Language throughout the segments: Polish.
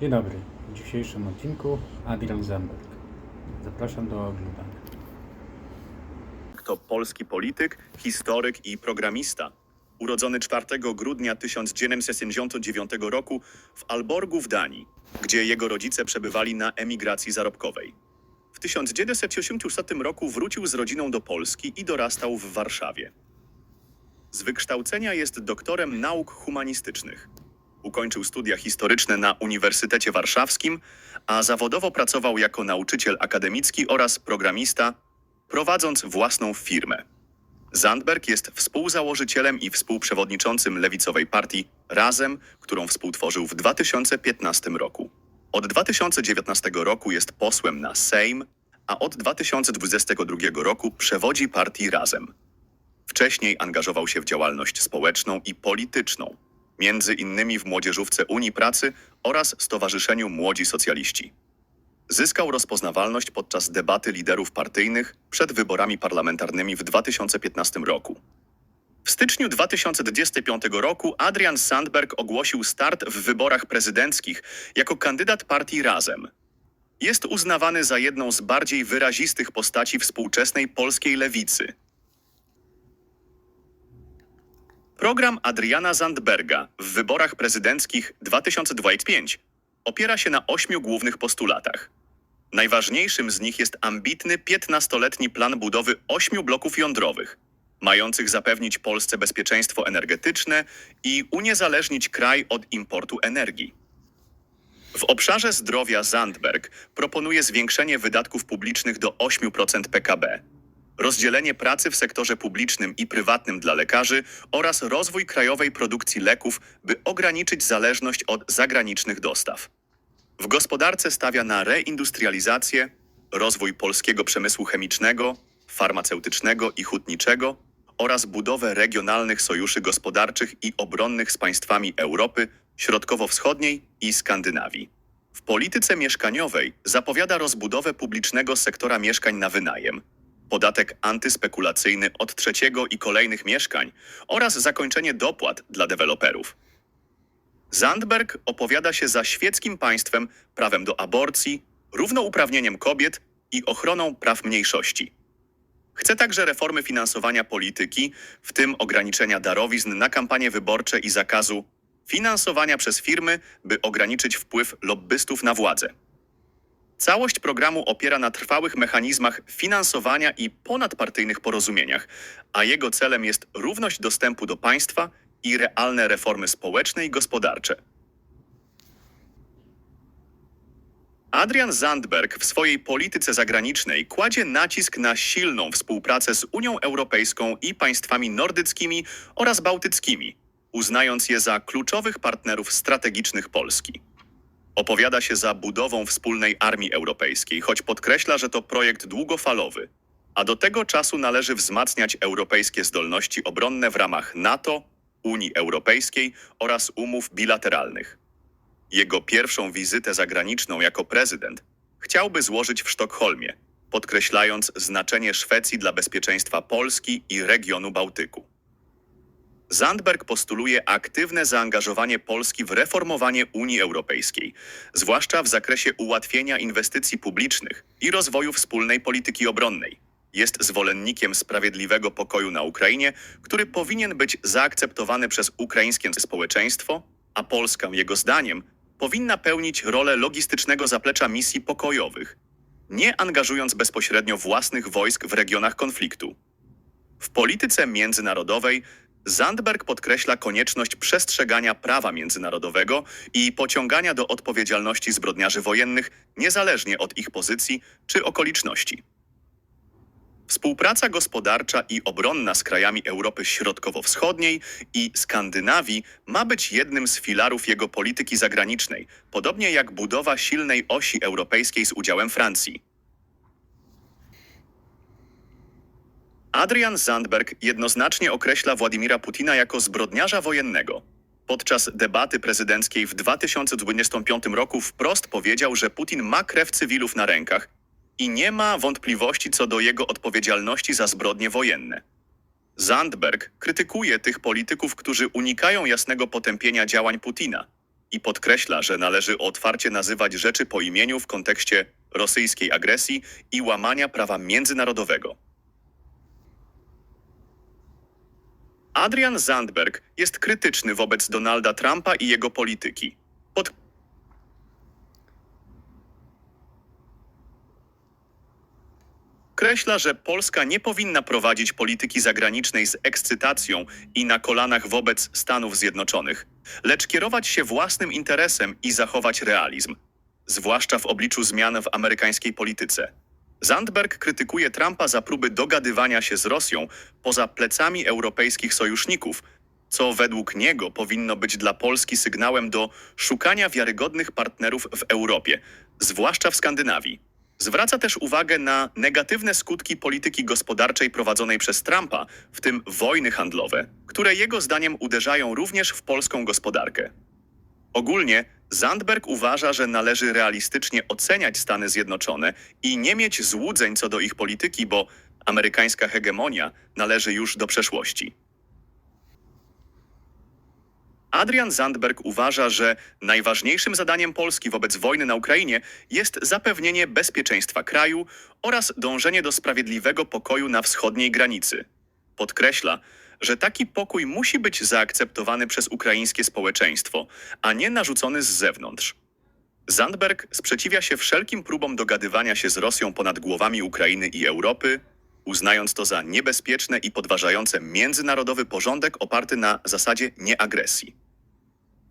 Dzień dobry. W dzisiejszym odcinku Adrian Zamberg. Zapraszam do oglądania. To polski polityk, historyk i programista. Urodzony 4 grudnia 1979 roku w Alborgu w Danii, gdzie jego rodzice przebywali na emigracji zarobkowej. W 1980 roku wrócił z rodziną do Polski i dorastał w Warszawie. Z wykształcenia jest doktorem nauk humanistycznych. Ukończył studia historyczne na Uniwersytecie Warszawskim, a zawodowo pracował jako nauczyciel akademicki oraz programista, prowadząc własną firmę. Zandberg jest współzałożycielem i współprzewodniczącym lewicowej partii Razem, którą współtworzył w 2015 roku. Od 2019 roku jest posłem na Sejm, a od 2022 roku przewodzi partii Razem. Wcześniej angażował się w działalność społeczną i polityczną, między innymi w Młodzieżówce Unii Pracy oraz Stowarzyszeniu Młodzi Socjaliści. Zyskał rozpoznawalność podczas debaty liderów partyjnych przed wyborami parlamentarnymi w 2015 roku. W styczniu 2025 roku Adrian Sandberg ogłosił start w wyborach prezydenckich jako kandydat partii Razem. Jest uznawany za jedną z bardziej wyrazistych postaci współczesnej polskiej lewicy. Program Adriana Zandberga w wyborach prezydenckich 2025 opiera się na ośmiu głównych postulatach. Najważniejszym z nich jest ambitny 15-letni plan budowy ośmiu bloków jądrowych, mających zapewnić Polsce bezpieczeństwo energetyczne i uniezależnić kraj od importu energii. W obszarze zdrowia Zandberg proponuje zwiększenie wydatków publicznych do 8% PKB, rozdzielenie pracy w sektorze publicznym i prywatnym dla lekarzy oraz rozwój krajowej produkcji leków, by ograniczyć zależność od zagranicznych dostaw. W gospodarce stawia na reindustrializację, rozwój polskiego przemysłu chemicznego, farmaceutycznego i hutniczego oraz budowę regionalnych sojuszy gospodarczych i obronnych z państwami Europy Środkowo-Wschodniej i Skandynawii. W polityce mieszkaniowej zapowiada rozbudowę publicznego sektora mieszkań na wynajem, podatek antyspekulacyjny od trzeciego i kolejnych mieszkań oraz zakończenie dopłat dla deweloperów. Zandberg opowiada się za świeckim państwem, prawem do aborcji, równouprawnieniem kobiet i ochroną praw mniejszości. Chce także reformy finansowania polityki, w tym ograniczenia darowizn na kampanie wyborcze i zakazu finansowania przez firmy, by ograniczyć wpływ lobbystów na władzę. Całość programu opiera na trwałych mechanizmach finansowania i ponadpartyjnych porozumieniach, a jego celem jest równość dostępu do państwa i realne reformy społeczne i gospodarcze. Adrian Zandberg w swojej polityce zagranicznej kładzie nacisk na silną współpracę z Unią Europejską i państwami nordyckimi oraz bałtyckimi, uznając je za kluczowych partnerów strategicznych Polski. Opowiada się za budową wspólnej armii europejskiej, choć podkreśla, że to projekt długofalowy, a do tego czasu należy wzmacniać europejskie zdolności obronne w ramach NATO, Unii Europejskiej oraz umów bilateralnych. Jego pierwszą wizytę zagraniczną jako prezydent chciałby złożyć w Sztokholmie, podkreślając znaczenie Szwecji dla bezpieczeństwa Polski i regionu Bałtyku. Zandberg postuluje aktywne zaangażowanie Polski w reformowanie Unii Europejskiej, zwłaszcza w zakresie ułatwienia inwestycji publicznych i rozwoju wspólnej polityki obronnej. Jest zwolennikiem sprawiedliwego pokoju na Ukrainie, który powinien być zaakceptowany przez ukraińskie społeczeństwo, a Polska, jego zdaniem, powinna pełnić rolę logistycznego zaplecza misji pokojowych, nie angażując bezpośrednio własnych wojsk w regionach konfliktu. W polityce międzynarodowej Zandberg podkreśla konieczność przestrzegania prawa międzynarodowego i pociągania do odpowiedzialności zbrodniarzy wojennych niezależnie od ich pozycji czy okoliczności. Współpraca gospodarcza i obronna z krajami Europy Środkowo-Wschodniej i Skandynawii ma być jednym z filarów jego polityki zagranicznej, podobnie jak budowa silnej osi europejskiej z udziałem Francji. Adrian Zandberg jednoznacznie określa Władimira Putina jako zbrodniarza wojennego. Podczas debaty prezydenckiej w 2025 roku wprost powiedział, że Putin ma krew cywilów na rękach i nie ma wątpliwości co do jego odpowiedzialności za zbrodnie wojenne. Zandberg krytykuje tych polityków, którzy unikają jasnego potępienia działań Putina, i podkreśla, że należy otwarcie nazywać rzeczy po imieniu w kontekście rosyjskiej agresji i łamania prawa międzynarodowego. Adrian Zandberg jest krytyczny wobec Donalda Trumpa i jego polityki. Pod... Kreśla, że Polska nie powinna prowadzić polityki zagranicznej z ekscytacją i na kolanach wobec Stanów Zjednoczonych, lecz kierować się własnym interesem i zachować realizm, zwłaszcza w obliczu zmian w amerykańskiej polityce. Zandberg krytykuje Trumpa za próby dogadywania się z Rosją poza plecami europejskich sojuszników, co według niego powinno być dla Polski sygnałem do szukania wiarygodnych partnerów w Europie, zwłaszcza w Skandynawii. Zwraca też uwagę na negatywne skutki polityki gospodarczej prowadzonej przez Trumpa, w tym wojny handlowe, które jego zdaniem uderzają również w polską gospodarkę. Ogólnie Zandberg uważa, że należy realistycznie oceniać Stany Zjednoczone i nie mieć złudzeń co do ich polityki, bo amerykańska hegemonia należy już do przeszłości. Adrian Zandberg uważa, że najważniejszym zadaniem Polski wobec wojny na Ukrainie jest zapewnienie bezpieczeństwa kraju oraz dążenie do sprawiedliwego pokoju na wschodniej granicy. Podkreśla, że taki pokój musi być zaakceptowany przez ukraińskie społeczeństwo, a nie narzucony z zewnątrz. Zandberg sprzeciwia się wszelkim próbom dogadywania się z Rosją ponad głowami Ukrainy i Europy, uznając to za niebezpieczne i podważające międzynarodowy porządek oparty na zasadzie nieagresji.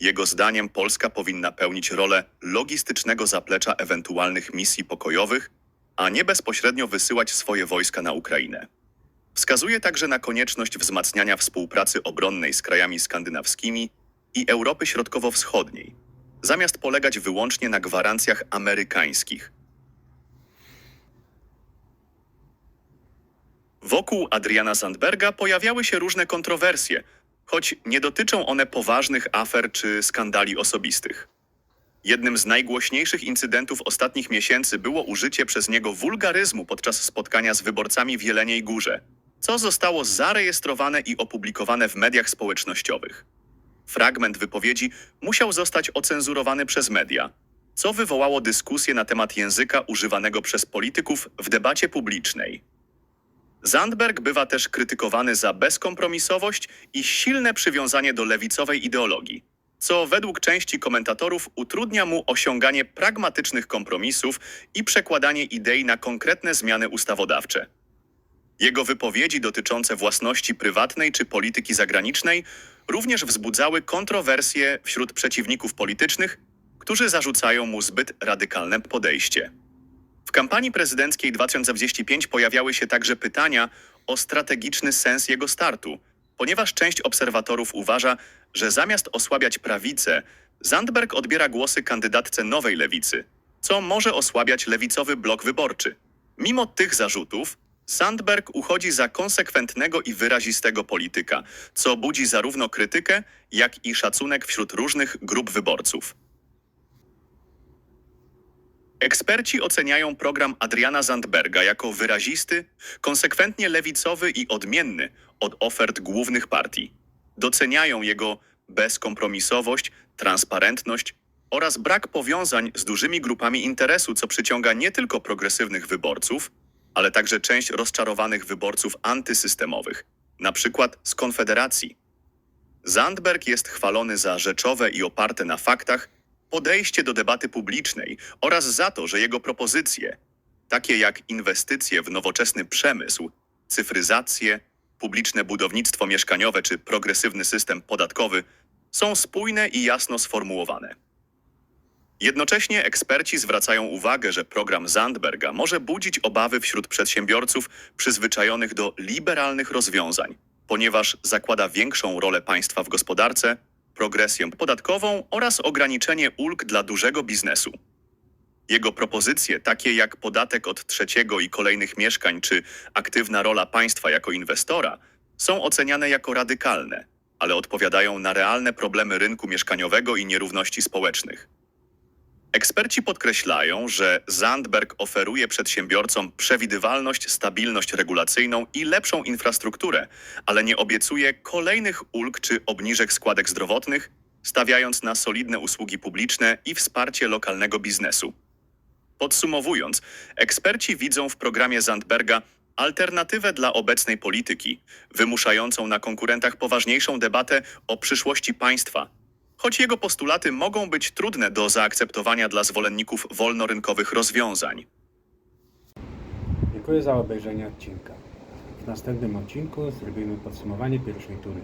Jego zdaniem Polska powinna pełnić rolę logistycznego zaplecza ewentualnych misji pokojowych, a nie bezpośrednio wysyłać swoje wojska na Ukrainę. Wskazuje także na konieczność wzmacniania współpracy obronnej z krajami skandynawskimi i Europy Środkowo-Wschodniej, zamiast polegać wyłącznie na gwarancjach amerykańskich. Wokół Adriana Sandberga pojawiały się różne kontrowersje, choć nie dotyczą one poważnych afer czy skandali osobistych. Jednym z najgłośniejszych incydentów ostatnich miesięcy było użycie przez niego wulgaryzmu podczas spotkania z wyborcami w Jeleniej Górze, co zostało zarejestrowane i opublikowane w mediach społecznościowych. Fragment wypowiedzi musiał zostać ocenzurowany przez media, co wywołało dyskusję na temat języka używanego przez polityków w debacie publicznej. Zandberg bywa też krytykowany za bezkompromisowość i silne przywiązanie do lewicowej ideologii, co według części komentatorów utrudnia mu osiąganie pragmatycznych kompromisów i przekładanie idei na konkretne zmiany ustawodawcze. Jego wypowiedzi dotyczące własności prywatnej czy polityki zagranicznej również wzbudzały kontrowersje wśród przeciwników politycznych, którzy zarzucają mu zbyt radykalne podejście. W kampanii prezydenckiej 2025 pojawiały się także pytania o strategiczny sens jego startu, ponieważ część obserwatorów uważa, że zamiast osłabiać prawicę, Zandberg odbiera głosy kandydatce nowej lewicy, co może osłabiać lewicowy blok wyborczy. Mimo tych zarzutów, Sandberg uchodzi za konsekwentnego i wyrazistego polityka, co budzi zarówno krytykę, jak i szacunek wśród różnych grup wyborców. Eksperci oceniają program Adriana Zandberga jako wyrazisty, konsekwentnie lewicowy i odmienny od ofert głównych partii. Doceniają jego bezkompromisowość, transparentność oraz brak powiązań z dużymi grupami interesu, co przyciąga nie tylko progresywnych wyborców, ale także część rozczarowanych wyborców antysystemowych, na przykład z Konfederacji. Zandberg jest chwalony za rzeczowe i oparte na faktach podejście do debaty publicznej oraz za to, że jego propozycje, takie jak inwestycje w nowoczesny przemysł, cyfryzację, publiczne budownictwo mieszkaniowe czy progresywny system podatkowy, są spójne i jasno sformułowane. Jednocześnie eksperci zwracają uwagę, że program Zandberga może budzić obawy wśród przedsiębiorców przyzwyczajonych do liberalnych rozwiązań, ponieważ zakłada większą rolę państwa w gospodarce, progresję podatkową oraz ograniczenie ulg dla dużego biznesu. Jego propozycje, takie jak podatek od trzeciego i kolejnych mieszkań czy aktywna rola państwa jako inwestora, są oceniane jako radykalne, ale odpowiadają na realne problemy rynku mieszkaniowego i nierówności społecznych. Eksperci podkreślają, że Zandberg oferuje przedsiębiorcom przewidywalność, stabilność regulacyjną i lepszą infrastrukturę, ale nie obiecuje kolejnych ulg czy obniżek składek zdrowotnych, stawiając na solidne usługi publiczne i wsparcie lokalnego biznesu. Podsumowując, eksperci widzą w programie Zandberga alternatywę dla obecnej polityki, wymuszającą na konkurentach poważniejszą debatę o przyszłości państwa. Choć jego postulaty mogą być trudne do zaakceptowania dla zwolenników wolnorynkowych rozwiązań. Dziękuję za obejrzenie odcinka. W następnym odcinku zrobimy podsumowanie pierwszej tury.